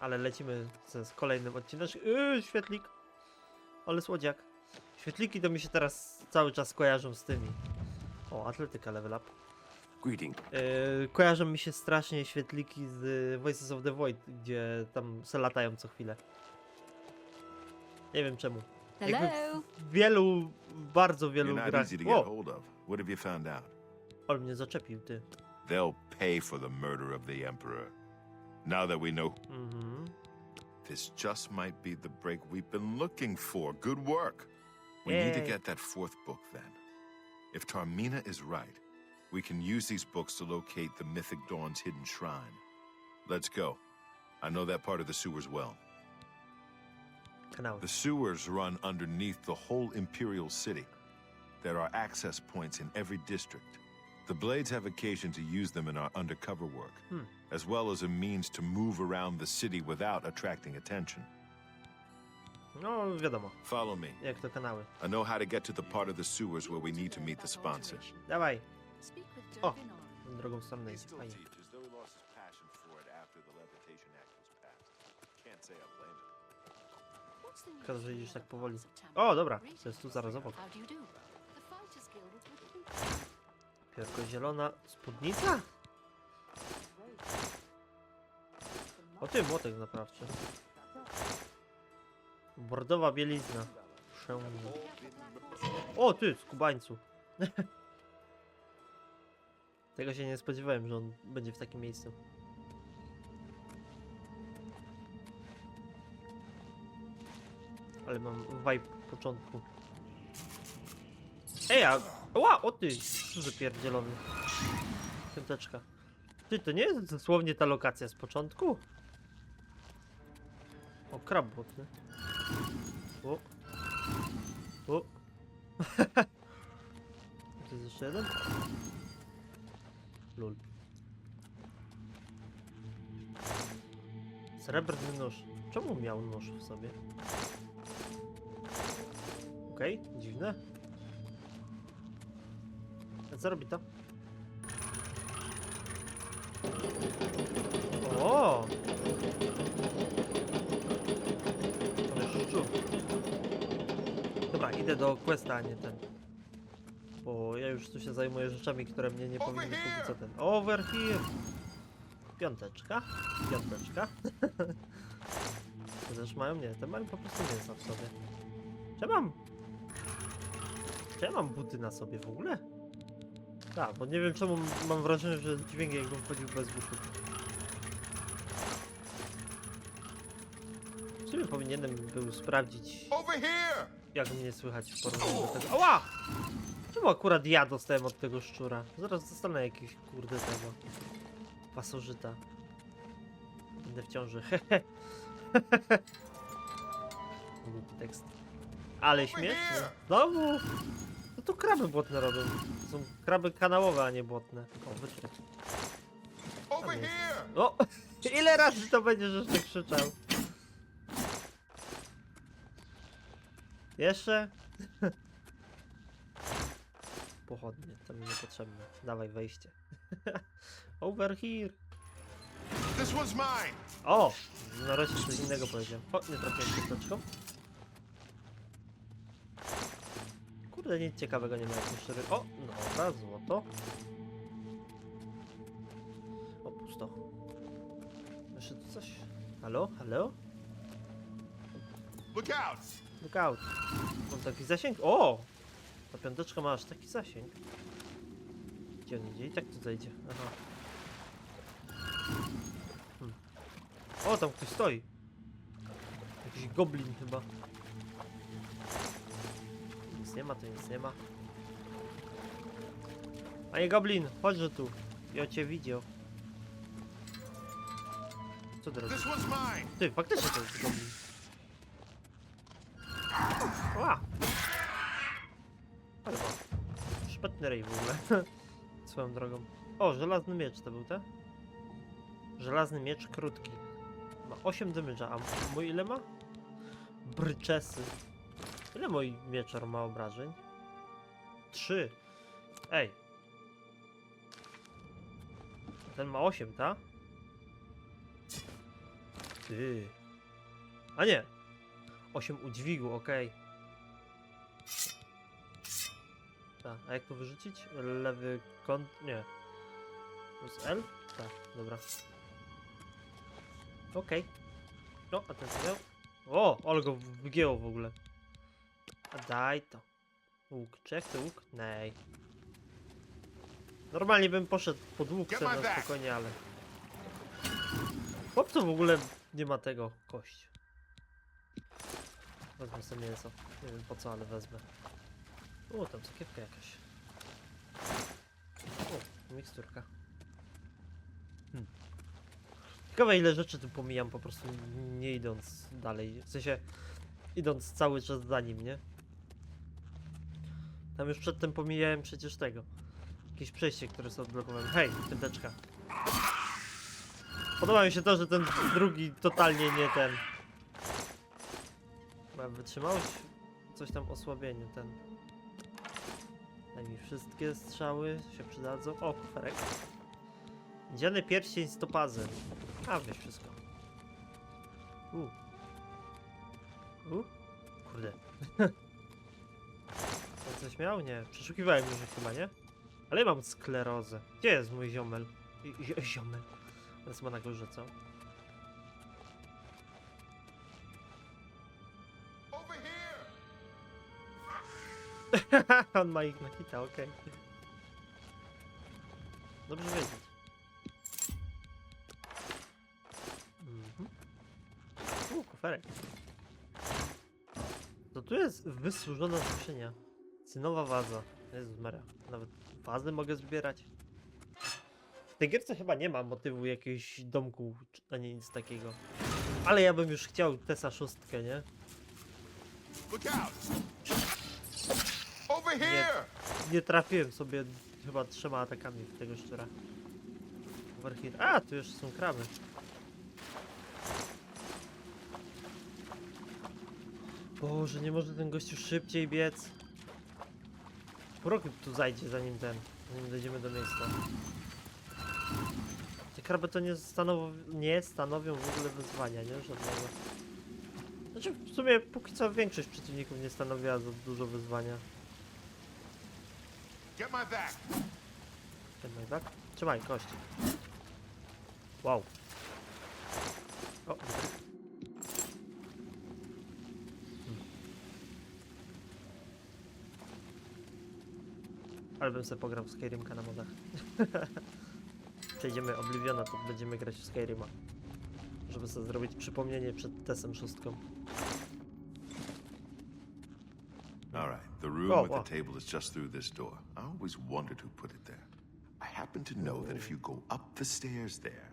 Ale lecimy z, z kolejnym odcinem. Yy, świetlik. Ale słodziak. Świetliki to mi się teraz cały czas kojarzą z tymi. O, atletyka level up. Greeting. Yy, kojarzą mi się strasznie świetliki z y, Voices of the Void, gdzie tam se latają co chwilę. Nie wiem czemu. Jakby Hello. w wielu, bardzo wielu grach. out? on mnie zaczepił, ty. They'll pay for the murder of the Emperor. Now that we know Mhm. this just might be the break we've been looking for. Good work. We need to get that fourth book then. If Tarmina is right, we can use these books to locate the Mythic Dawn's hidden shrine. Let's go. I know that part of the sewers well. The sewers run underneath the whole Imperial City. There are access points in every district. The Blades have occasion to use them in our undercover work, Hmm. as well as a means to move around the city without attracting attention. No, wiadomo, Follow me. jak to kanały. I know how to get to the part of the sewers where we need to meet the sponsor. Dawaj, Speak with O. Durban on. tą drugą stronę He idzie. Fajnie. teaches, though he lost his passion for it after the Levitation Act was passed. Can't say I blame him. What's the news Szkoda, że idziesz you tak at powoli. September? O, dobra, Greetings. to jest tu zaraz obok. Piórko zielona spódnica? O ty, młotek naprawczy. Bordowa bielizna. Przełomna. O ty, skubańcu. Tego się nie spodziewałem, że on będzie w takim miejscu. Ale mam vibe początku. Ej, a... Ła, o ty, co za pierdzielony. Piąteczka. Ty, to nie jest dosłownie ta lokacja z początku? O, krab błotny. O. O. to jest jeszcze jeden? Lul. Srebrny nóż. Czemu miał nóż w sobie? Okej, dziwne. Co robi to? O! Ale szczur. Dobra, idę do questa, a nie ten. Bo ja już tu się zajmuję rzeczami, które mnie nie powinny póki co ten. Over here! Piąteczka. Piąteczka. Też mają? Nie, te mają po prostu mięsa w sobie. Czy ja mam... Czy ja mam buty na sobie w ogóle? Tak, bo nie wiem czemu mam wrażenie, że dźwięk jakbym chodził bez butów. W sumie powinienem był sprawdzić, jak mnie słychać w porównaniu do tego. Ała! Czemu akurat ja dostałem od tego szczura? Zaraz dostanę jakiegoś kurde tego. Pasożyta. Będę w ciąży. Głupi tekst. Ale śmieszny. Znowu! To kraby błotne robią. Są kraby kanałowe, a nie błotne. O, wyszedł. Over jest. here! O! Ile razy to będziesz jeszcze krzyczał? Jeszcze? Pochodnie, to mi niepotrzebne. Dawaj wejście. Over here. This one's mine! O! Nareszcie coś innego powiedziałem. O, nie trafiłem kosteczką. Kurde, nic ciekawego nie ma jak jeszcze. O! Dobra, złoto. O, pusto. Jeszcze tu coś. Halo? Halo? Look out! Look out. Mam taki zasięg. O! Ta piąteczka ma aż taki zasięg. Gdzie on idzie? I tak tu zejdzie. Aha. Hmm. O, tam ktoś stoi. Jakiś goblin chyba. Nic nie ma, to nic nie ma. Panie goblin, chodźże tu. Ja cię widział. Co mine! Ty, faktycznie to jest goblin. Ła! Ma. Szpetny rej w ogóle. Swoją drogą. O, żelazny miecz to był, te? Żelazny miecz krótki. Ma 8 damage'a, a mój ile ma? Bryczesy. Ile mój mieczar ma obrażeń? 3. Ej. Ten ma 8, ta? Ty. A nie. 8 udźwigu, okej. Tak, a jak to wyrzucić? Lewy kąt? Nie. Plus L? Tak, dobra. Okej. No, a ten? O, Olgo wygięło w ogóle. A daj to. Łuk, czy jak to łuk? Nej. Normalnie bym poszedł pod łuk sobie na spokojnie, ale... Chłopcu w ogóle nie ma tego, kość. Wezmę sobie mięso. Nie wiem po co, ale wezmę. O, tam sakiewka jakaś. O, miksturka. Hmm. Ciekawe ile rzeczy tu pomijam po prostu nie idąc dalej. W sensie idąc cały czas za nim, nie? Tam już przedtem pomijałem przecież tego. Jakieś przejście, które sobie odblokowałem. Hej, piąteczka. Podoba mi się to, że ten drugi totalnie nie ten. Ma wytrzymałość? Coś tam osłabieniu ten. Daj mi wszystkie strzały się przydadzą. O, kuferek. Miedziany pierścień z topazem. A, weź wszystko. U. U. Kurde. Coś miał? Nie. Przeszukiwałem już chyba, nie? Ale ja mam sklerozę. Gdzie jest mój ziomel? I- zi- Ziomel. Jest ma na górze, co? Over here! On ma ich na hita, okej. Dobrze wiedzieć. Mhm. U, kuferek. To tu jest wysłużona skrzynia. Cynowa waza. Jezus Maria. Nawet wazy mogę zbierać. W tej gierce chyba nie ma motywu jakiegoś domku, czy- ani nic takiego. Ale ja bym już chciał Tesa szóstkę, nie? Here! Nie trafiłem sobie chyba trzema atakami w tego szczura. Overheat. A, tu już są kraby. Boże, nie może ten gościu szybciej biec. Roku tu zajdzie zanim ten, zanim dojdziemy do miejsca. Te kraby to nie stanowią, nie stanowią w ogóle wyzwania, nie? Żadnego. Znaczy w sumie póki co większość przeciwników nie stanowiła za dużo wyzwania. Get my back! Trzymaj, tak? Trzymaj, kości. Wow. O, Ale bym sobie pograł w Skyrimka na modach. Przejdziemy Obliviona, to będziemy grać w Skyrima. Żeby sobie zrobić przypomnienie przed Tesem szóstką. All right, the room Oh, with wow. the table is just through this door. I always wondered who put it there. I happen to know that if you go up the stairs there,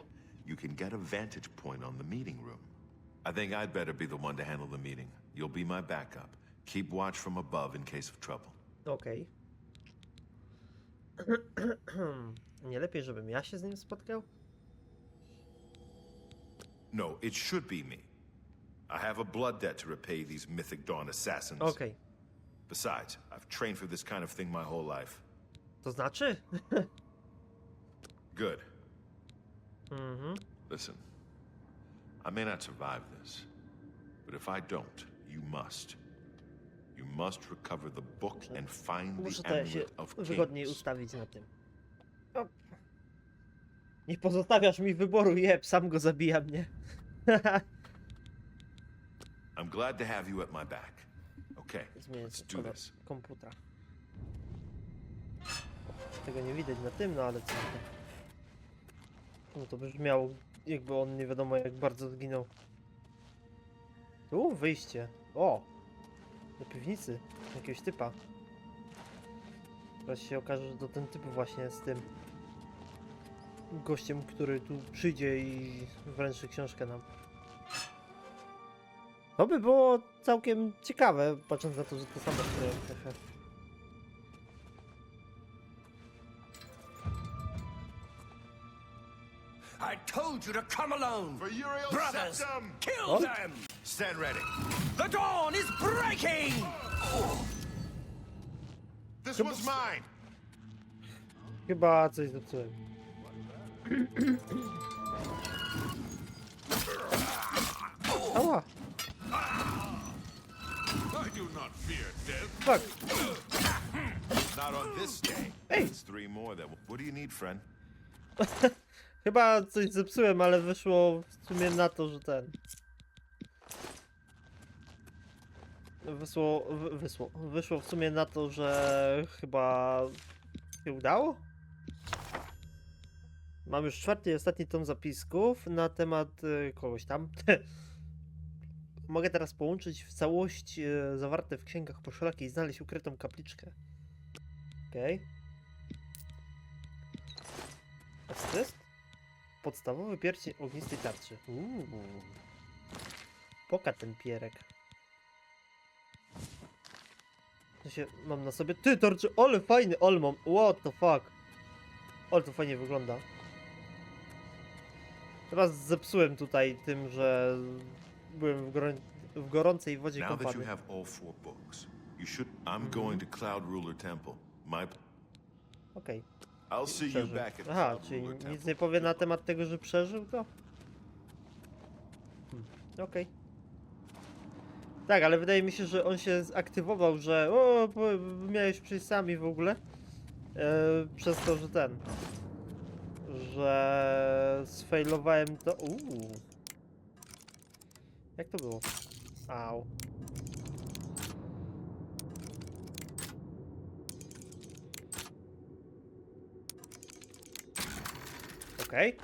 you can get a vantage point on the meeting room. I think I'd better be the one to handle the meeting. You'll be my backup. Keep watch from above in case of trouble. Okej. Nie lepiej, żebym ja się z nim spotkał? No, it should be me. I have a blood debt to repay these Mythic Dawn assassins. Okay. Besides, I've trained for this kind of thing my whole life. To znaczy? Good. Mhm. Listen, I may not survive this, but if I don't, you must. You must recover the book and find Muszę the to się amulet of wygodniej kings. ustawić na tym. Nie pozostawiasz mi wyboru, jeb, sam go zabijam, nie? I'm glad to have you at my back. Okay, Zmienię let's do kolor this. komputera. Tego nie widać na tym, no ale co to? No to brzmiało, jakby on nie wiadomo jak bardzo zginął. Tu wyjście. O! Do piwnicy. Jakiegoś typa. Teraz się okaże, że to ten typ właśnie z tym gościem, który tu przyjdzie i wręczy książkę nam. To by było całkiem ciekawe, patrząc na to, że to samo które trochę. I told you to come alone! For Uriel Brothers, Septum! kill them! Stand ready. The dawn is breaking! This was mine. Chyba coś zepsułem. Ała! I do not fear death. Tak, Not on this day. Hey. Three more that. What do you need, friend? chyba coś zepsułem, ale wyszło w sumie na to, że ten... Wysło, wy- wysło, wyszło w sumie na to, że chyba się udało? Mam już czwarty i ostatni tom zapisków na temat y, kogoś tam. Mogę teraz połączyć w całość y, zawarte w księgach poszlaki i znaleźć ukrytą kapliczkę. Okej. Jest? Podstawowy pierścień ognistej tarczy. Uuu. Poka ten pierek. To się mam na sobie. Ty tarczy, ale fajny, ale mam. What the fuck. To fajnie wygląda. Teraz zepsułem tutaj tym, że byłem w, gorą- w gorącej wodzie Now that you kąpany. have all four books, you should. I'm going to Cloud Ruler Temple. My. Okej, I'll see you przeżył. back at Aha, Cloud czyli Ruler nic Temple. nie powie na temat tego, że przeżył to? Hmm. Okej. Tak, ale wydaje mi się, że on się zaktywował, że o, miałeś przyjść sami w ogóle. E, przez to, że ten. Że sfailowałem to. Uuu. Jak to było? Au. Okej.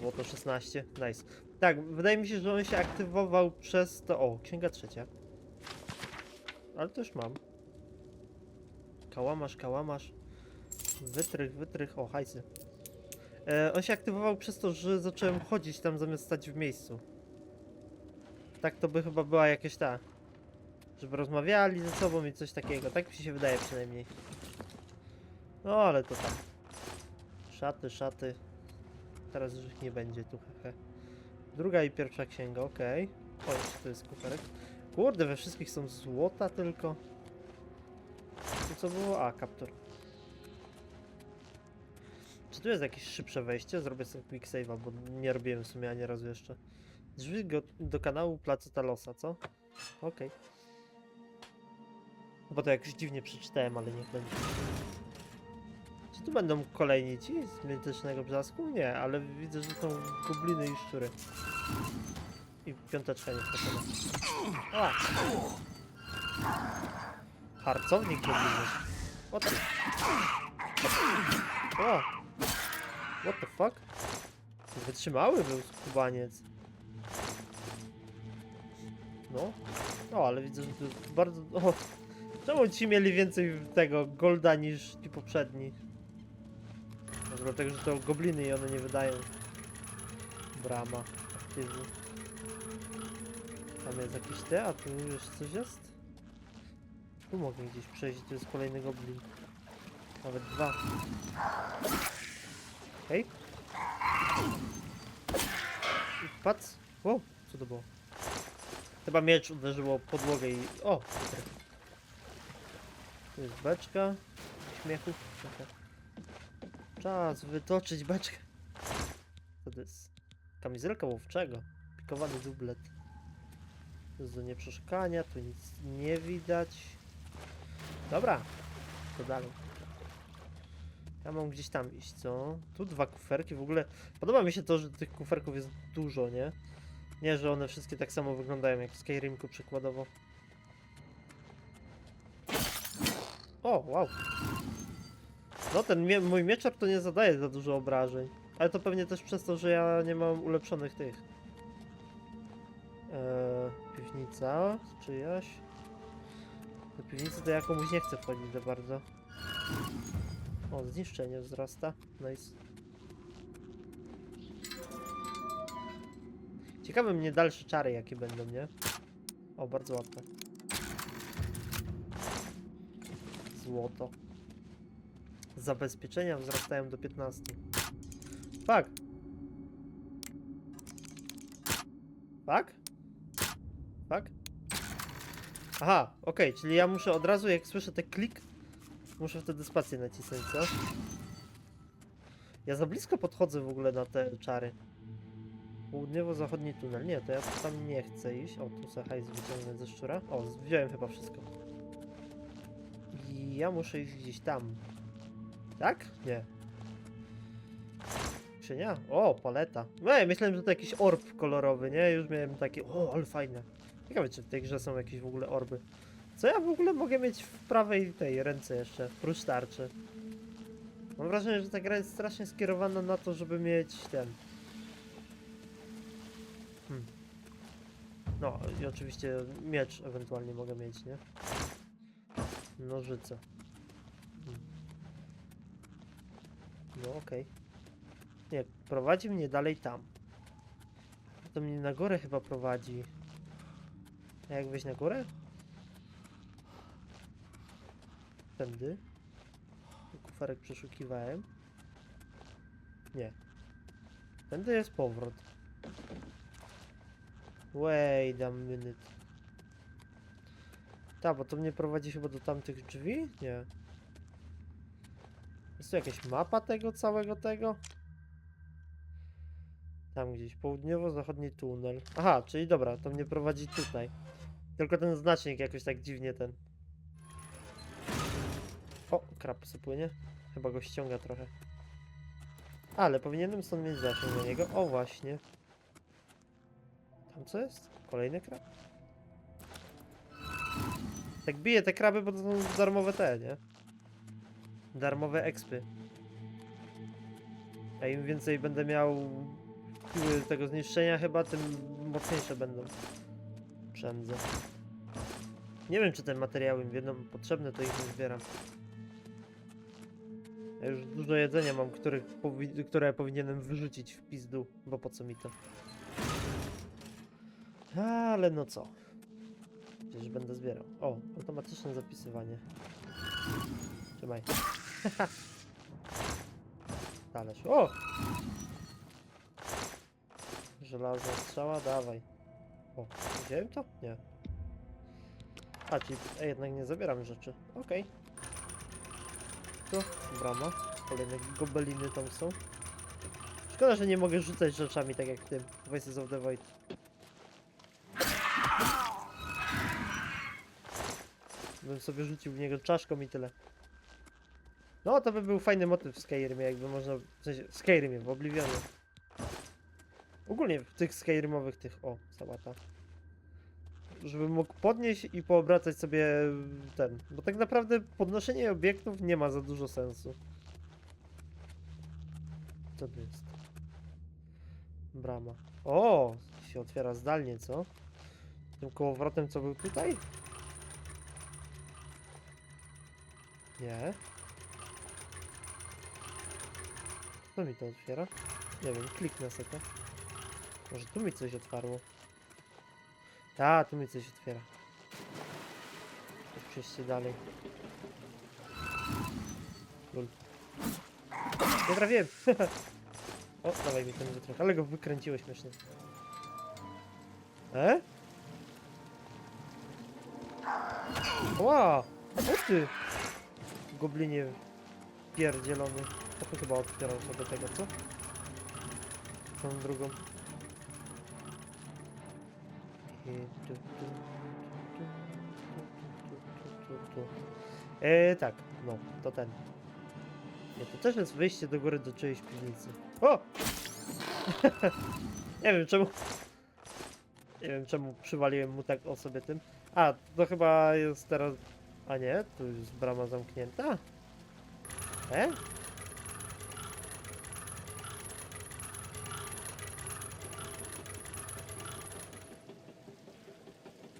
Złoto 16, nice. Tak, wydaje mi się, że on się aktywował przez to... O, księga trzecia. Ale już mam. Kałamarz, kałamarz. Wytrych, wytrych, o, hajsy. E, on się aktywował przez to, że zacząłem chodzić tam zamiast stać w miejscu. Tak to by chyba była jakaś ta... Żeby rozmawiali ze sobą i coś takiego. Tak mi się wydaje przynajmniej. No, ale to tam. Szaty, szaty. Teraz już ich nie będzie tu, hehe. Druga i pierwsza księga, okej. O, jeszcze to jest kuferek. Kurde, we wszystkich są złota tylko. To co było? A, kaptur. Czy tu jest jakieś szybsze wejście? Zrobię sobie quick save'a, bo nie robiłem w sumie ani razu jeszcze. Drzwi do kanału Placu Talosa, co? Okej. Bo to jakoś dziwnie przeczytałem, ale niech będzie. Tu będą kolejni ci z mitycznego brzasku? Nie, ale widzę, że są gobliny i szczury. I piąteczka nie wskoczyła. A! Harcownik goblinów. O ty. O! What the fuck? Wytrzymały był skubaniec. No. O, ale widzę, że jest bardzo... O! Czemu ci mieli więcej tego golda niż ci poprzedni? Może dlatego, że to gobliny i one nie wydają. Brama aktywna. Tam jest jakiś te, a tu już coś jest? Tu mogę gdzieś przejść, tu jest kolejny goblin. Nawet dwa. Hej. Pac. Wow, co to było? Chyba miecz uderzyło podłogę i... O! Tu jest beczka. Śmiechu. Trochę. Czas wytoczyć beczkę. Co to jest? Kamizelka łowczego. Pikowany dublet. To jest do nieprzeszukania, tu nic nie widać. Dobra, to dalej. Ja mam gdzieś tam iść, co? Tu dwa kuferki, w ogóle podoba mi się to, że tych kuferków jest dużo, nie? Nie, że one wszystkie tak samo wyglądają jak w Skyrimku przykładowo. O, wow. No ten mie mój mieczar to nie zadaje za dużo obrażeń. Ale to pewnie też przez to, że ja nie mam ulepszonych tych. Eee, piwnica, czyjaś. Do piwnicy to ja komuś nie chcę wchodzić za bardzo. O, zniszczenie wzrasta. Nice. Ciekawe mnie dalsze czary jakie będą, nie? O, bardzo łatwe. Złoto. Zabezpieczenia wzrastają do 15. Fuck. Fuck? Fuck? Aha, okej, czyli ja muszę od razu, jak słyszę ten klik, muszę wtedy spację nacisnąć, co? Ja za blisko podchodzę w ogóle na te czary. Południowo-zachodni tunel. Nie, to ja tam nie chcę iść. O, tu sobie hajs wyciągnę ze szczura. O, wziąłem chyba wszystko. I ja muszę iść gdzieś tam. Tak? Nie. Czy nie? O, paleta. Ej, myślałem, że to jakiś orb kolorowy, nie? Już miałem takie, o, ale fajne. Ciekawe, czy w tej grze są jakieś w ogóle orby. Co ja w ogóle mogę mieć w prawej tej ręce jeszcze, prócz tarczy? Mam wrażenie, że ta gra jest strasznie skierowana na to, żeby mieć ten... Hmm. No i oczywiście miecz ewentualnie mogę mieć, nie? Nożyce. No okej. Nie, prowadzi mnie dalej tam. To mnie na górę chyba prowadzi. A jak wejść na górę? Tędy. Kuferek przeszukiwałem. Nie. Tędy jest powrót. Wait a minute. Ta, bo to mnie prowadzi chyba do tamtych drzwi? Nie. Jest tu jakaś mapa tego całego tego? Tam gdzieś, południowo-zachodni tunel. Aha, czyli dobra, to mnie prowadzi tutaj. Tylko ten znacznik jakoś tak dziwnie ten. O, krab płynie. Chyba go ściąga trochę. Ale powinienem stąd mieć zasięg na niego. O, właśnie. Tam co jest? Kolejny krab? Tak bije te kraby, bo to są darmowe te, nie? Darmowe expy. A im więcej będę miał tego zniszczenia chyba, tym mocniejsze będą. Przędzę. Nie wiem, czy te materiały mi będą potrzebne, to ich nie zbieram. Ja już dużo jedzenia mam, których powi które powinienem wyrzucić w pizdu, bo po co mi to? Ale no co? Przecież będę zbierał. O, automatyczne zapisywanie. Trzymaj. Talerz. O! Żelazna strzała, dawaj. O, wziąłem to? Nie. A, czyli a jednak nie zabieram rzeczy. Okej. Tu, brama. Kolejne gobeliny tam są. Szkoda, że nie mogę rzucać rzeczami tak jak w tym Voices of the Void. Bym sobie rzucił w niego czaszką i tyle. No, to by był fajny motyw w Skyrimie, jakby można... W sensie, w Skyrimie, w Oblivionie. Ogólnie w tych Skyrimowych tych... O, sałata. Żebym mógł podnieść i poobracać sobie ten. Bo tak naprawdę podnoszenie obiektów nie ma za dużo sensu. Co to jest? Brama. O! Się otwiera zdalnie, co? Tym kołowrotem, co był tutaj? Nie. Co mi to otwiera? Nie wiem, kliknę sobie. Może tu mi coś otwarło. A, tu mi coś otwiera. Przejście dalej. Lul. Nie trafiłem! o, dawaj mi ten wytrąg. Ale go wykręciłeś śmiesznie. E? Ła! O ty! Goblinie pierdzielony. To tu chyba otwierał sobie tego, co? Tą drugą. I tu, tu, tu, tu, tu, tu, tu, tu. E, tak, no, to ten. Nie, to też jest wyjście do góry do czyjejś piwnicy. O! nie wiem czemu. Nie wiem czemu przywaliłem mu tak o sobie tym. A, to chyba jest teraz. A nie, tu jest brama zamknięta. E?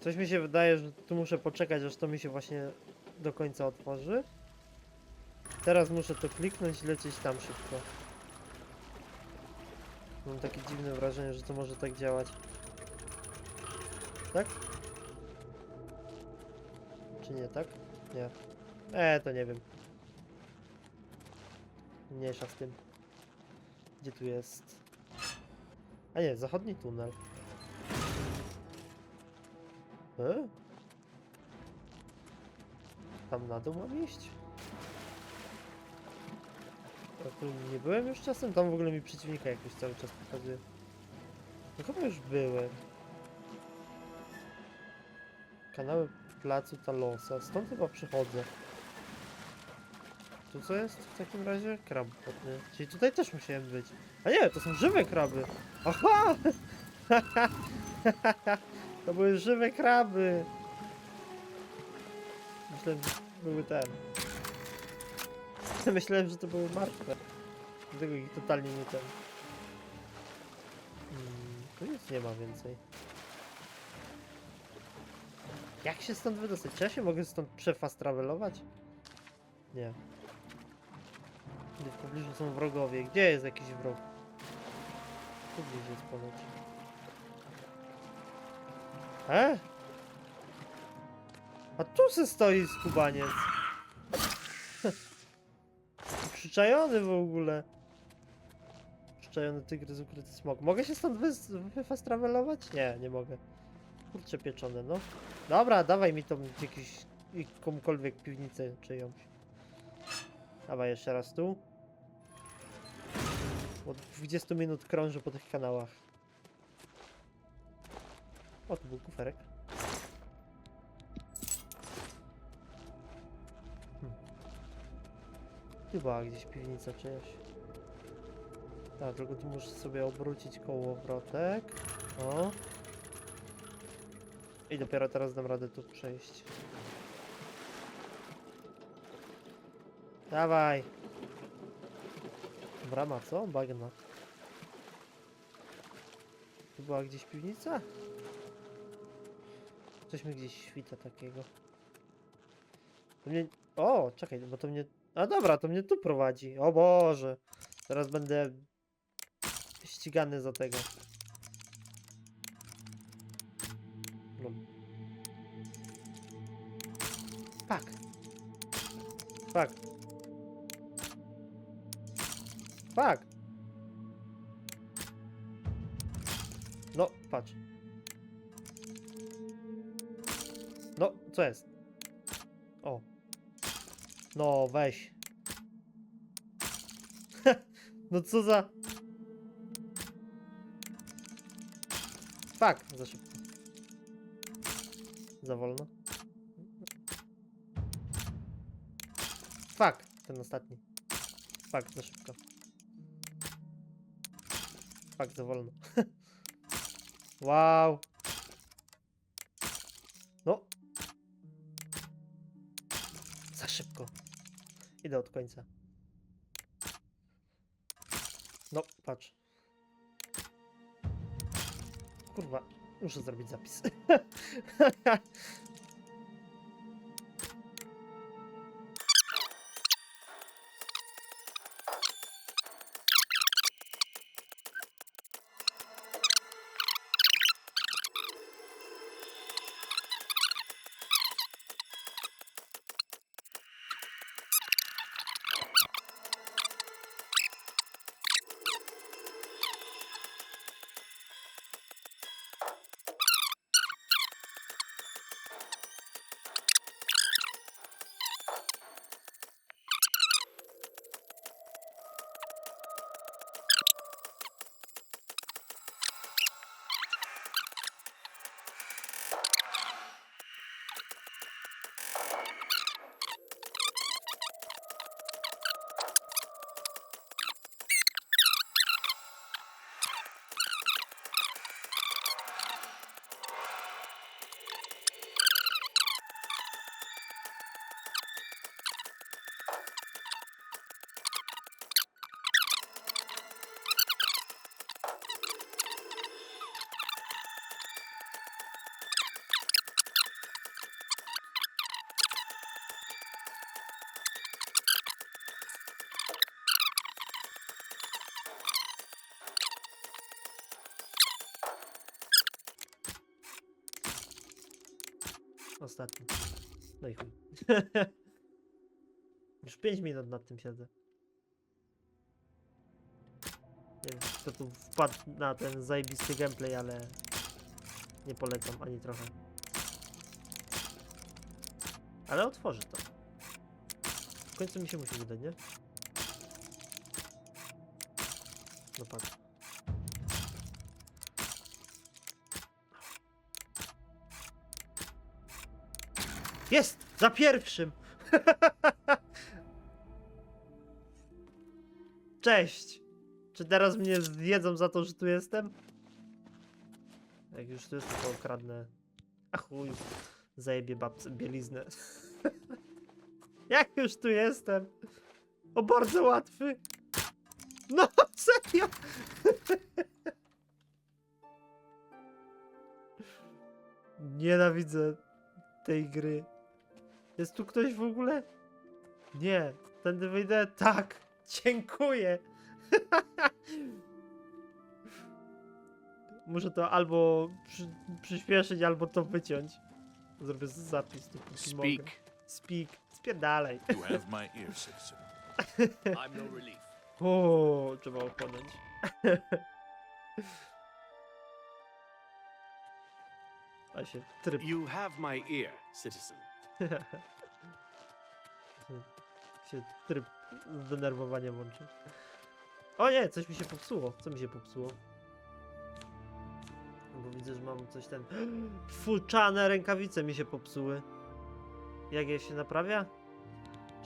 Coś mi się wydaje, że tu muszę poczekać, aż to mi się właśnie do końca otworzy. Teraz muszę to kliknąć i lecieć tam szybko. Mam takie dziwne wrażenie, że to może tak działać. Tak? Czy nie tak? Nie. E, to nie wiem. Mniejsza z tym. Gdzie tu jest? A nie, zachodni tunel. E? Tam na dół mam iść? Nie byłem już czasem? Tam w ogóle mi przeciwnika jakoś cały czas pokazuje. No chyba już byłem. Kanały placu Talosa. Stąd chyba przychodzę. Tu co jest w takim razie? Krab wodny. Czyli tutaj też musiałem być. A nie, to są żywe kraby. Aha! to były żywe kraby. Myślałem, że były ten. Myślałem, że to były martwe. Dlatego ich totalnie nie ten. Mm, tu nic nie ma więcej. Jak się stąd wydostać? Czy ja się mogę stąd przefast travelować? Nie. Gdy w pobliżu są wrogowie. Gdzie jest jakiś wróg? Tu gdzieś jest ponoć. E? A tu se stoi skubaniec. Przyczajony w ogóle. Przyczajony tygrys, ukryty smok. Mogę się stąd wyfast travelować? Nie, nie mogę. Kurczę pieczone, no. Dobra, dawaj mi tą jakiś i komukolwiek piwnicę czyjąś. Dawaj jeszcze raz tu. Od 20 minut krążę po tych kanałach. O, tu był kuferek. Hmm. Była gdzieś piwnica czyjaś. Tak, tylko tu muszę sobie obrócić kołowrotek. O. I dopiero teraz dam radę tu przejść. Dawaj! Brama, co? Bagna. Tu była gdzieś piwnica? Coś mi gdzieś świta takiego. To mnie... O, czekaj, bo to mnie... A dobra, to mnie tu prowadzi. O Boże! Teraz będę ścigany za tego. No. Fuck. Fuck. Fuck. No, patrz. Co jest? O. No, weź. no co za... Fuck, za szybko. Za wolno. Fuck, ten ostatni. Fuck, za szybko. Fuck, za wolno. wow. Szybko. Idę od końca. No, patrz. Kurwa, muszę zrobić zapis. Ostatni. No i chuj. Już 5 minut nad tym siedzę. Nie wiem, kto tu wpadł na ten zajebisty gameplay, ale nie polecam ani trochę. Ale otworzę to. W końcu mi się musi udać, nie? No patrz. Jest! Za pierwszym! Cześć! Czy teraz mnie zjedzą za to, że tu jestem? Jak już tu jest, to okradnę. A chuj. Zajebie babce bieliznę. Jak już tu jestem? O, bardzo łatwy. No, serio! Nienawidzę tej gry. Jest tu ktoś w ogóle? Nie. Tędy wyjdę? Tak. Dziękuję. Muszę to albo przy, przyspieszyć, albo to wyciąć. Zrobię zapis tu póki mogę. Speak. Speak. Spierdalaj. You have my ear, citizen. I'm no relief. O, trzeba opłynąć. A się tryb You have my ear, citizen. się tryb zdenerwowania włączy. O nie, coś mi się popsuło. Co mi się popsuło? Bo widzę, że mam coś ten... Fuczane rękawice mi się popsuły. Jak je się naprawia?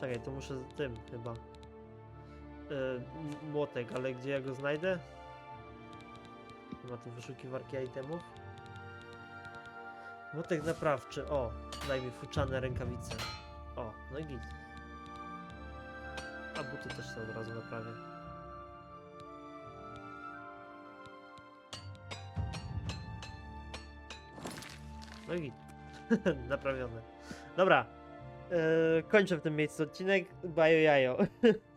Czekaj, to muszę z tym chyba. Yy, młotek, ale gdzie ja go znajdę? Ma tu wyszukiwarki itemów. Młotek naprawczy. O, daj mi rękawice. O, no i git. A buty też sobie od razu naprawię. No i git. Naprawione. Dobra. Yy, kończę w tym miejscu odcinek. Bajo jajo.